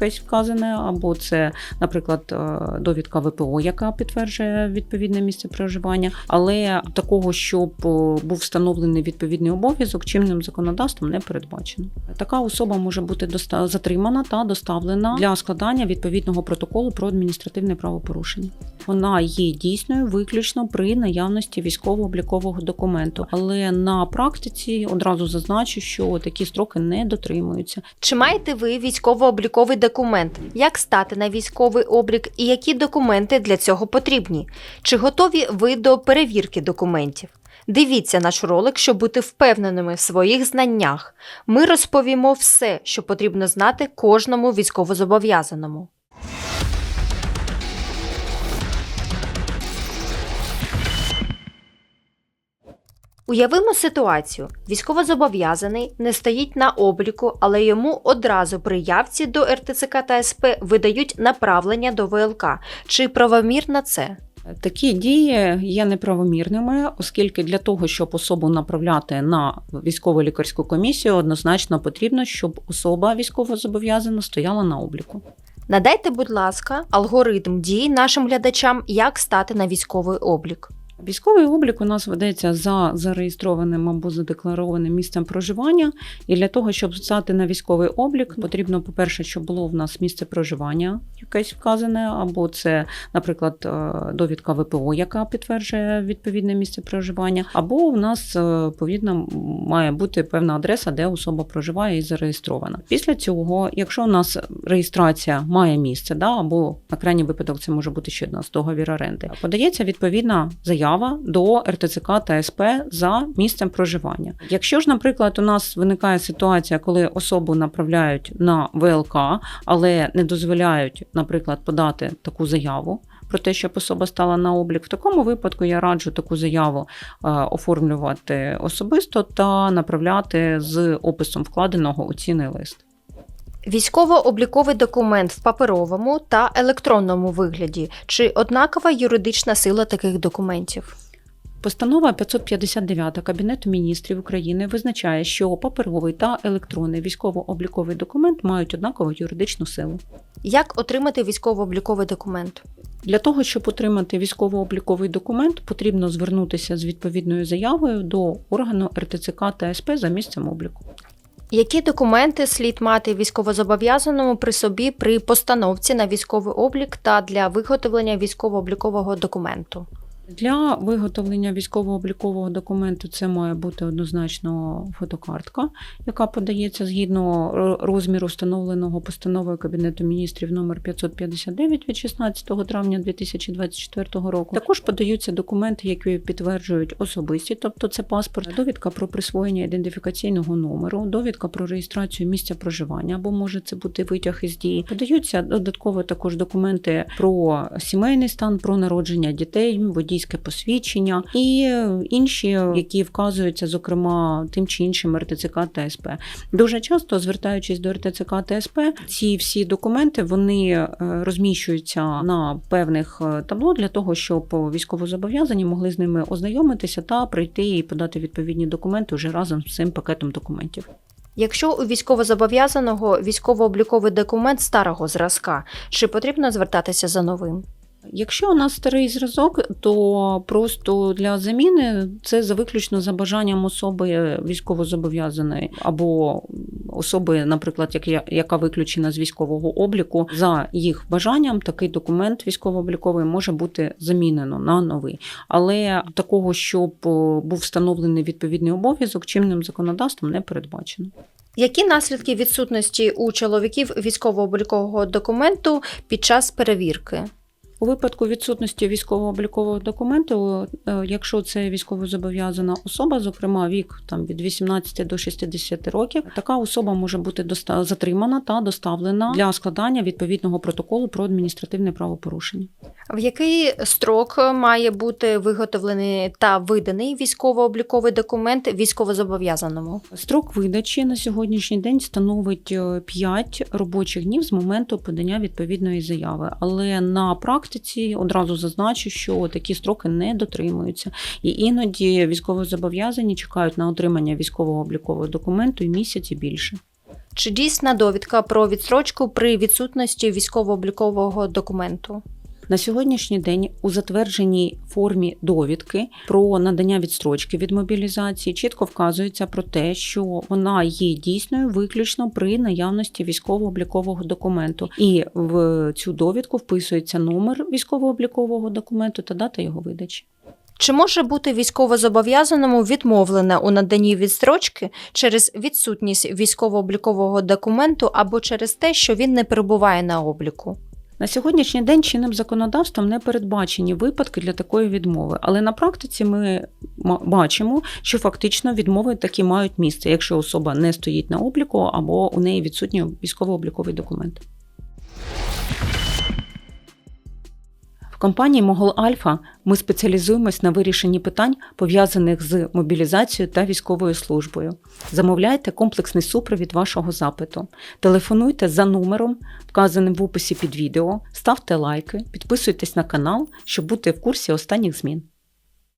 якесь вказане, або це, наприклад, е, довідка ВПО, яка підтверджує відповідне місце проживання, але такого, щоб е, був встановлений відповідний обов'язок, чинним законодавством не передбачено. Така особа може бути затримана та доставлена для складання відповідного протоколу про адміністративне правопорушення. Вона є дійсною виключно при наявності військово-облікового документу, але на практиці одразу зазначу, що такі строки не дотримуються. Чи маєте ви військово-обліковий документ? Як стати на військовий облік і які документи для цього потрібні? Чи готові ви до перевірки документів? Дивіться наш ролик, щоб бути впевненими в своїх знаннях. Ми розповімо все, що потрібно знати кожному військовозобов'язаному. Уявимо ситуацію: військовозобов'язаний не стоїть на обліку, але йому одразу при явці до РТЦК та СП видають направлення до ВЛК. Чи правомірно це? Такі дії є неправомірними, оскільки для того, щоб особу направляти на військово лікарську комісію, однозначно потрібно, щоб особа військовозобов'язана стояла на обліку. Надайте, будь ласка, алгоритм дій нашим глядачам, як стати на військовий облік. Військовий облік у нас ведеться за зареєстрованим або задекларованим місцем проживання. І для того, щоб стати на військовий облік, потрібно, по-перше, щоб було в нас місце проживання якесь вказане, або це, наприклад, е, довідка ВПО, яка підтверджує відповідне місце проживання, або в нас е, відповідно має бути певна адреса, де особа проживає і зареєстрована. Після цього, якщо у нас реєстрація має місце, да, або на крайній випадок це може бути ще одна з договір оренди, подається відповідна заява до РТЦК та СП за місцем проживання. Якщо ж, наприклад, у нас виникає ситуація, коли особу направляють на ВЛК, але не дозволяють, наприклад, подати таку заяву. Про те, щоб особа стала на облік, в такому випадку я раджу таку заяву е, оформлювати особисто та направляти з описом вкладеного у цінний лист. Військово-обліковий документ в паперовому та електронному вигляді чи однакова юридична сила таких документів. Постанова 559 Кабінету міністрів України визначає, що паперовий та електронний військово-обліковий документ мають однакову юридичну силу. Як отримати військово-обліковий документ? Для того, щоб отримати військово-обліковий документ, потрібно звернутися з відповідною заявою до органу РТЦК та СП за місцем обліку. Які документи слід мати військовозобов'язаному при собі при постановці на військовий облік та для виготовлення військово-облікового документу? Для виготовлення військово-облікового документу це має бути однозначно фотокартка, яка подається згідно розміру встановленого постановою Кабінету міністрів номер 559 від 16 травня 2024 року. Також подаються документи, які підтверджують особисті, тобто це паспорт, довідка про присвоєння ідентифікаційного номеру, довідка про реєстрацію місця проживання, або може це бути витяг із дії. Подаються додатково також документи про сімейний стан, про народження дітей, водійське посвідчення і інші, які вказуються, зокрема, тим чи іншим РТЦК та СП. Дуже часто, звертаючись до РТЦК та СП, ці всі документи вони е, розміщуються на певних е, табло для того, щоб військовозобов'язані могли з ними ознайомитися та прийти і подати відповідні документи вже разом з цим пакетом документів. Якщо у військовозобов'язаного військово-обліковий документ старого зразка, чи потрібно звертатися за новим? Якщо у нас старий зразок, то просто для заміни це за виключно за бажанням особи військовозобов'язаної або особи, наприклад, як яка виключена з військового обліку, за їх бажанням такий документ військово-обліковий може бути замінено на новий. Але такого, щоб був встановлений відповідний обов'язок, чинним законодавством не передбачено. Які наслідки відсутності у чоловіків військово-облікового документу під час перевірки? У випадку відсутності військово-облікового документу, е, якщо це військовозобов'язана особа, зокрема вік там від 18 до 60 років, така особа може бути затримана та доставлена для складання відповідного протоколу про адміністративне правопорушення. В який строк має бути виготовлений та виданий військово-обліковий документ військовозобов'язаному? Строк видачі на сьогоднішній день становить 5 робочих днів з моменту подання відповідної заяви. Але на практиці одразу зазначу, що такі строки не дотримуються. І іноді військовозобов'язані чекають на отримання військового облікового документу і місяць і більше. Чи дійсна довідка про відстрочку при відсутності військово-облікового документу? На сьогоднішній день у затвердженій формі довідки про надання відстрочки від мобілізації чітко вказується про те, що вона є дійсною виключно при наявності військово-облікового документу, і в цю довідку вписується номер військово-облікового документу та дата його видачі. Чи може бути військовозобов'язаному відмовлене у наданні відстрочки через відсутність військово-облікового документу або через те, що він не перебуває на обліку? На сьогоднішній день чинним законодавством не передбачені випадки для такої відмови, але на практиці ми бачимо, що фактично відмови такі мають місце, якщо особа не стоїть на обліку або у неї відсутній військово-обліковий документ. В компанії Могол Альфа ми спеціалізуємось на вирішенні питань, пов'язаних з мобілізацією та військовою службою. Замовляйте комплексний супровід вашого запиту. Телефонуйте за номером, вказаним в описі під відео, ставте лайки, підписуйтесь на канал, щоб бути в курсі останніх змін.